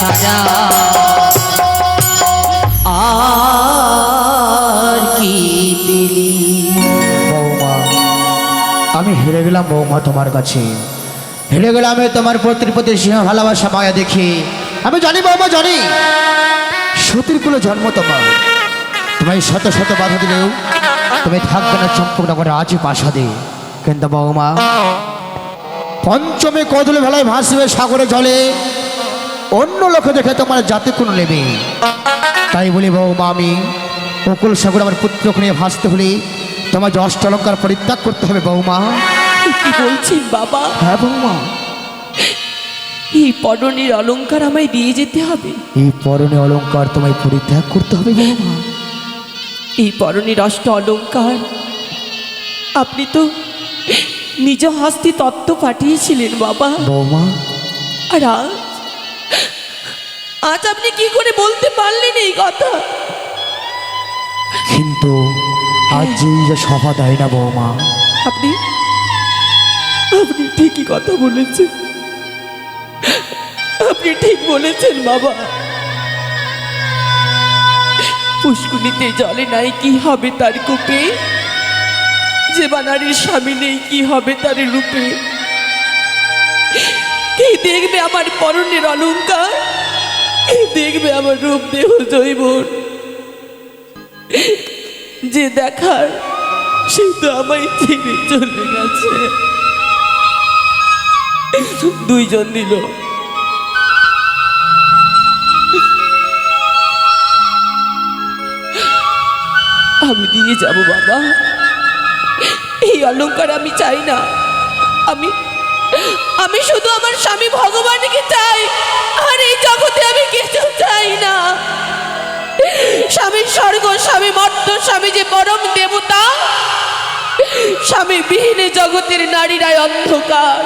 ছাড়া আর আমি হেরে গেলাম বৌমা তোমার কাছে। হেরে গেলাম আমি তোমার প্রতির প্রতি সিংহ ভালোবাসা মায়া দেখি। আমি জানি বৌমা, জানি। সতীর কুলে জন্ম তোমার। তোমায় শত শত বাধা দিলেও তুমি থাকবে না চম্পক নগরে আজই পাশাদে কিন্তু বৌমা, পঞ্চমী কদল ভেলায় ভাসবে সাগরে জলে। অন্য লোকে দেখে তোমার জাতি কোনো নেবে তাই বলি বৌমা আমি অকুল সাগর আমার পুত্রকে নিয়ে ভাসতে হলে তোমার যে অষ্টলঙ্কার পরিত্যাগ করতে হবে বৌমা। কি বলছেন বাবা? হ্যাঁ বৌমা। এই পরনের অলংকার আমায় দিয়ে যেতে হবে। এই পরনে অলঙ্কার তোমায় পরিত্যাগ করতে হবে বৌমা। এই পরনের অষ্ট অলংকার আপনি তো নিজ হস্তে তত্ত্ব পাঠিয়েছিলেন বাবা। বৌমা। আর আজ আপনি কি করে বলতে পারলেন এই কথা? কিন্তু আজ যেই যে সভা দেয় না বৌমা। আপনি আপনি ঠিকই কথা বলেছেন। আপনি ঠিক বলেছেন বাবা। পুষ্কুনিতে জলে নাই কি হবে তার কূপে? যে বানারির স্বামী নেই কি হবে তার রূপে? কে দেখবে আমার পরনের অলঙ্কার? দেখবে আমার রূপ দেহ জৈবন। যে দেখার, সে তো আমায় ছেড়ে চলে গেছে। দুইজন দিল আমি দিয়ে যাব, বাবা। এই অলংকার আমি চাই না। আমি আমি শুধু আমার স্বামী ভগবানকে চাই, আর এই জগতে আমি কিছু চাই না। স্বামী স্বর্গ স্বামী মর্ত, স্বামী যে পরম দেবতা স্বামী বিহীনে জগতের নারীরাই অন্ধকার।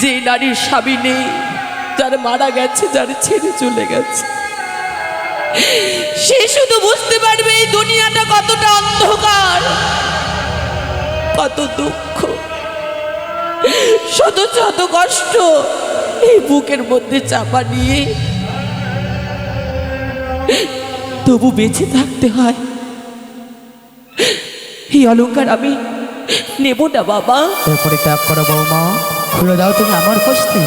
যে নারীর স্বামী নেই, যার মারা গেছে, যার ছেড়ে চলে গেছে, সে শুধু বুঝতে পারবে এই দুনিয়াটা কতটা অন্ধকার, কত দুঃখ। শত শত কষ্ট এই বুকের মধ্যে চাপা নিয়ে। তবু বেঁচে থাকতে হয়। এই অলংকার আমি নেব না বাবা। তারপরে পরিত্যাগ করো বৌমা। খুলে দাও তুমি আমার হস্তে।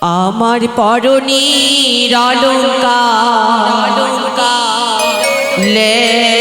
আমার পরনীর অলঙ্কার লেহ বাবা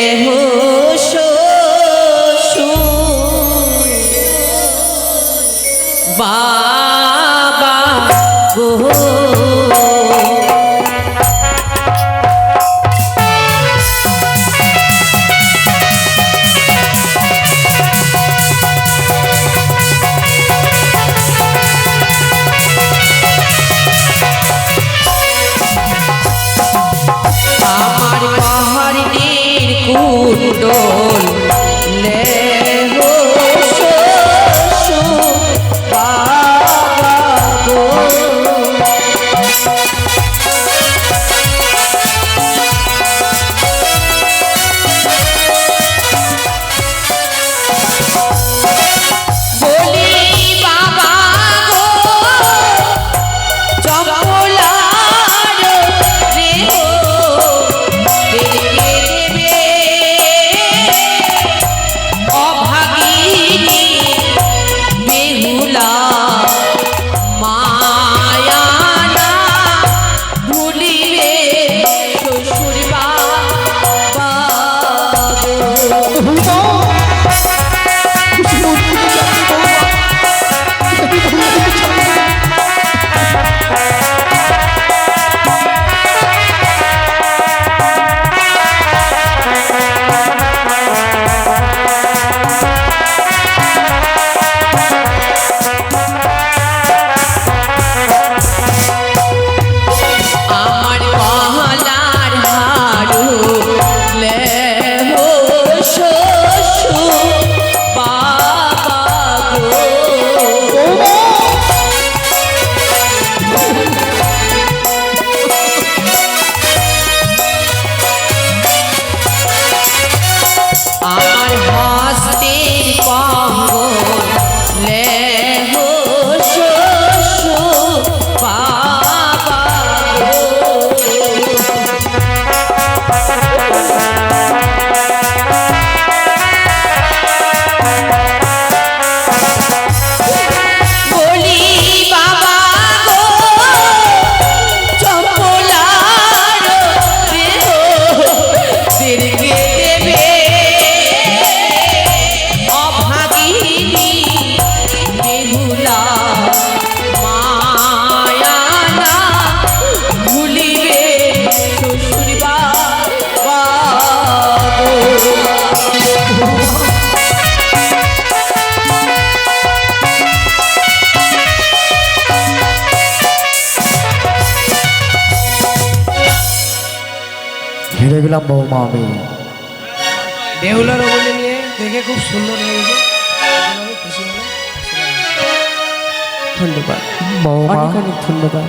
হেরে গেলাম বৌমা আমি। বেহুলার বলে নিয়ে দেখে খুব সুন্দর লেগেছে আমি খুশি হলাম ধন্যবাদ। বৌমা। অনেক অনেক ধন্যবাদ।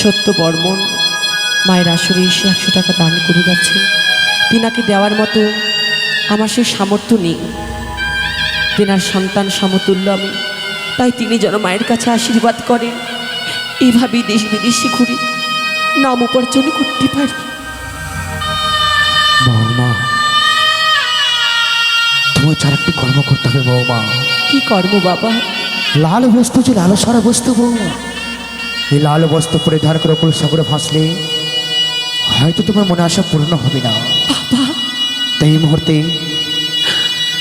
সত্য বর্মন মায়ের আসরে এসে একশো টাকা দান করে গেছে তিনাকে দেওয়ার মতো আমার সেই সামর্থ্য নেই। তেনার সন্তান সমতুল্য আমি তাই তিনি যেন মায়ের কাছে আশীর্বাদ করেন। এভাবেই দেশ বিদেশে ঘুরে নাম উপার্জন করতে পারি। বৌমা তোমার চার একটি কর্ম করতে হবে বৌমা। কি কর্ম বাবা? লাল বস্তু যে লাল সারা বস্তু বৌমা। এই লাল বস্তু পরিধান করে অকুল সাগরে ভাসলে হয়তো তোমার মনে আশা পূর্ণ হবে না। বাবা। তাই এই মুহূর্তে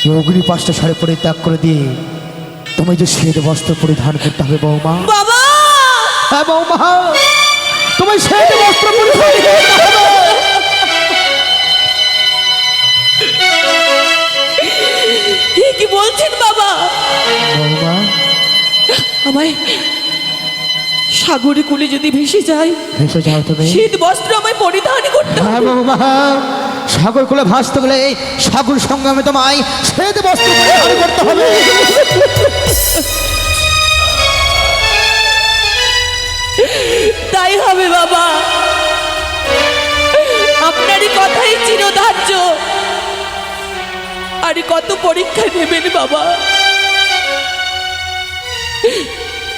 অগ্নি পাঁচটা শাড়ি পরে ত্যাগ করে দিয়ে তোমায় যে শ্বেত বস্ত্র পরিধান করতে হবে বৌমা। হ্যাঁ বৌমা। তোমায় শ্বেত বস্ত্র পরিধান কি বলছেন বাবা? আমায় সাগরে কুলে যদি ভেসে যায় ভেসে যাও তুমি। শীত বস্ত্র আমায় পরিধান করতে হবে। হ্যাঁ বৌমা। সাগর কুলে ভাসতে গেলে সাগর সঙ্গমে তোমায় শ্বেত বস্ত্র পরিধান করতে হবে। তাই হবে বাবা। আপনারই কথাই চিরধার্য। আর কত পরীক্ষা নেবেন বাবা।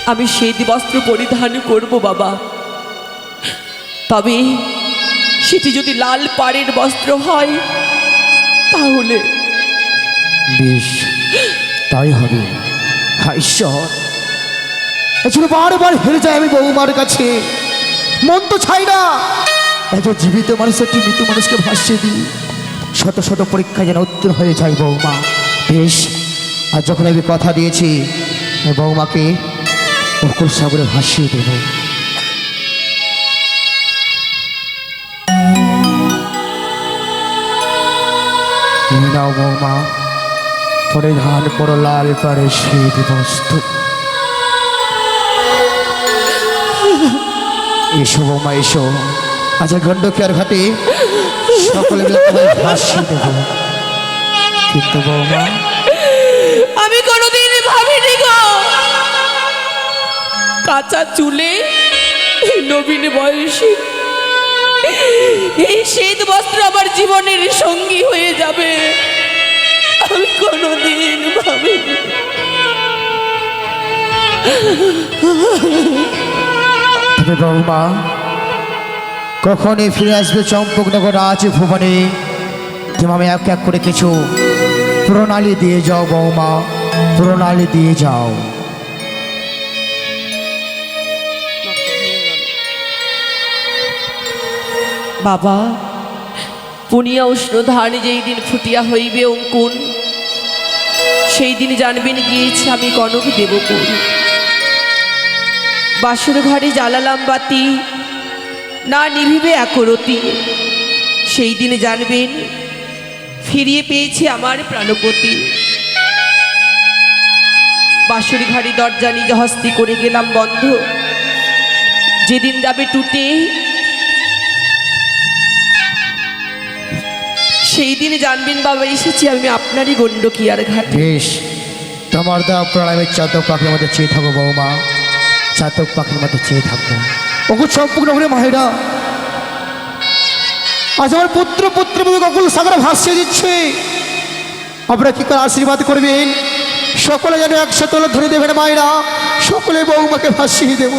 আমি সেই বস্ত্র পরিধান করব বাবা। তবে সেটি যদি লাল পাড়ের বস্ত্র হয়, তাহলে বেশ, তাই হবে। ঈশ্বর এজন্য বারবার হেরে যায় আমি বৌমার কাছে। মন তো ছাই না। এত জীবিত মানুষ একটি মৃত মানুষকে ভাসিয়ে দিই। শত শত পরীক্ষা যেন উত্তীর্ণ হয়ে যায় বৌমা। বেশ, আর যখন আমি কথা দিয়েছি বৌমাকে অকুল সাগরে ভাসিয়ে দেব। নাও বৌমা, পরিধান করো লাল পাড়ে শীত বস্তু এসো বৌমা, এসো। আচ্ছা গন্ডকিয়ার ঘাটে সকলে মিলে তোমায় ভাসিয়ে দেব। কিন্তু বৌমা, আমি কোনোদিন ভাবিনি গো। কাঁচা চুলে নবীন বয়সে। এই শীত বস্ত্র আমার জীবনের সঙ্গী হয়ে যাবে। আমি কোনোদিন ভাবিনি। তবে বৌমা কখনই ফিরে আসবে চম্পকনগর রাজ ভুবনে। তুমি আমি এক এক করে কিছু প্রণালী দিয়ে যাও বৌমা, প্রণালী দিয়ে যাও। বাবা, পুনিয়া উষ্ণ ধান যেই দিন ফুটিয়া হইবে অঙ্কুন সেই দিন জানবেন গিয়েছে আমি কনক দেবকুল। বাসর ঘরে জ্বালালাম বাতি। না নিভিবে একরতি। সেই দিন জানবেন, ফিরিয়ে পেয়েছি আমার প্রাণপতি। বাসর ঘরে দরজা নিজ হস্তি করে গেলাম বন্ধ। যেদিন যাবে টুটে। সেই দিন জানবেন, বাবা, এসেছি আমি আপনারই গণ্ডকিয়ার ঘাটে। বেশ, তোমার দেওয়া প্রণামের চাতক পাখির মধ্যে চেয়ে থাকো, বৌমা। চাতক পাখির মধ্যে চেয়ে থাকব। ওকে সম্পূর্ণ করে মাহিরা। আজ আমার পুত্র পুত্র অকুল সাগরে ভাসিয়ে দিচ্ছে। আপনারা কি করে আশীর্বাদ করবেন? সকলে যেন একসাথে হলে ধরে দেবেন মায়েরা, সকলে বৌমাকে ভাসিয়ে দেব।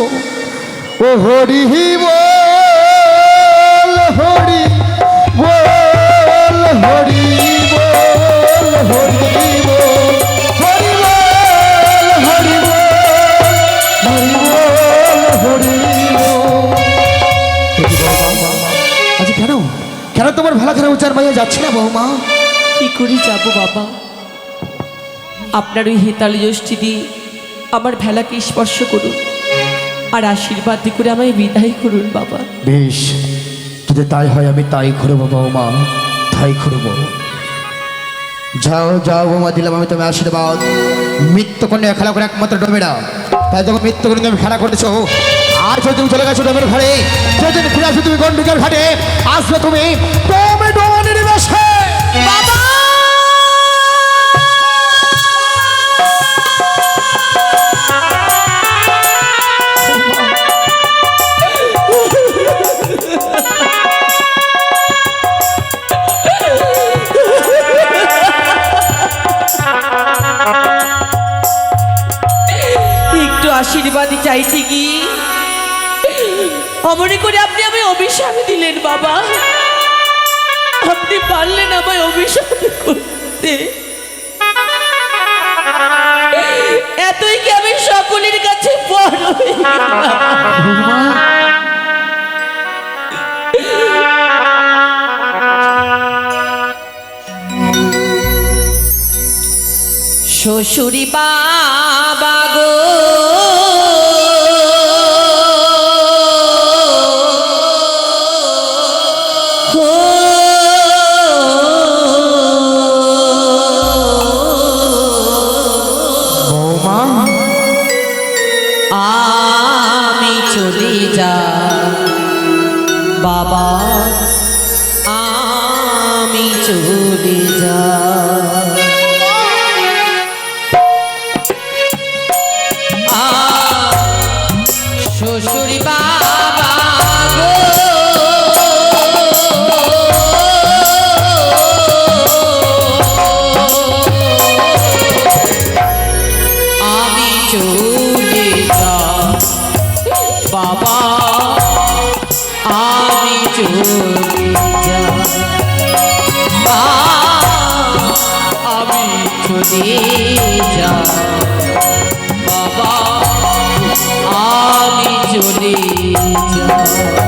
ও হরি বল হরি বল হরি বল, হরি কেন তোমার উচার মাইয়া যাচ্ছে না বৌমা? কি করে যাব বাবা? আপনার ওই হেতালি যষ্টি দিয়ে আমার ভেলাকে স্পর্শ করুন আর আশীর্বাদ করে আমায় বিদায় করুন বাবা। বেশ যদি তাই হয় আমি তাই করব বৌমা তাই করব। যাও যাও বৌমা দিলাম আমি তুমি আশীর্বাদ। মৃত্যু কন্যা খেলা করে একমাত্র না তাই যখন মৃত্যু করে তুমি খেলা করেছ আর যদি তুমি চলে গেছো ডোমের ঘরে যেদিন ফিরে আসবে তুমি গন্ডিকার ঘাটে আসবে তুমি। চাইতে কি? অমনে করে আপনি আমায় অভিশাপ দিলেন, বাবা। আপনি পারলেন আমায় অভিশাপ করতে। এতই কি আমি সকলের কাছে শ্বশুরি বাবা চলে যা যা বাবা আমি চলে যা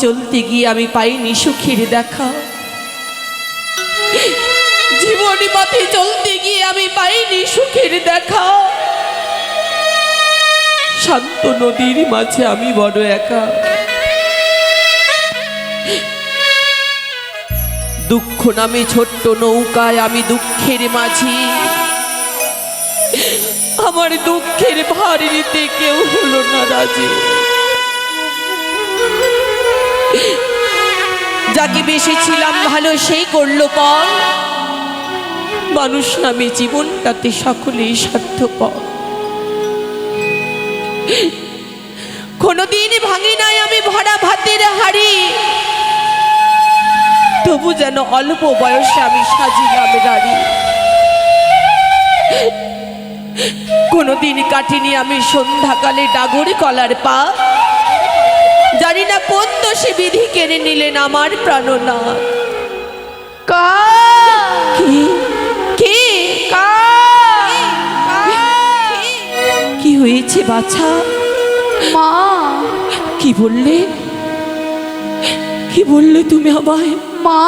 চলতে গিয়ে আমি পাইনি সুখের দেখা। জীবনী পথে চলতে গিয়ে আমি পাইনি সুখের দেখা। শান্ত নদীর মাঝে আমি বড় একা। দুঃখ নামে ছোট্ট নৌকায় আমি দুঃখের মাঝি। আমার দুঃখের ভার নিতে কেউ হলো না রাজি। যাকে বেশি ছিলাম ভালো সেই করল পর মানুষ নামে জীবনটাতে সকলেই স্বার্থপর কোনোদিন ভাঙি নাই আমি ভরা ভাতের হাড়ি। তবু যেন অল্প বয়সে আমি সাজিলাম রাড়ি কোনোদিন কাটিনি আমি সন্ধ্যাকালে ডাগরে কলার পা। জানি না কোন দোষে বিধি কেড়ে নিলেন আমার প্রাণনা কি? কি? কি হয়েছে বাছা? মা? কি বললে? কি বললে তুমি আমায়? মা?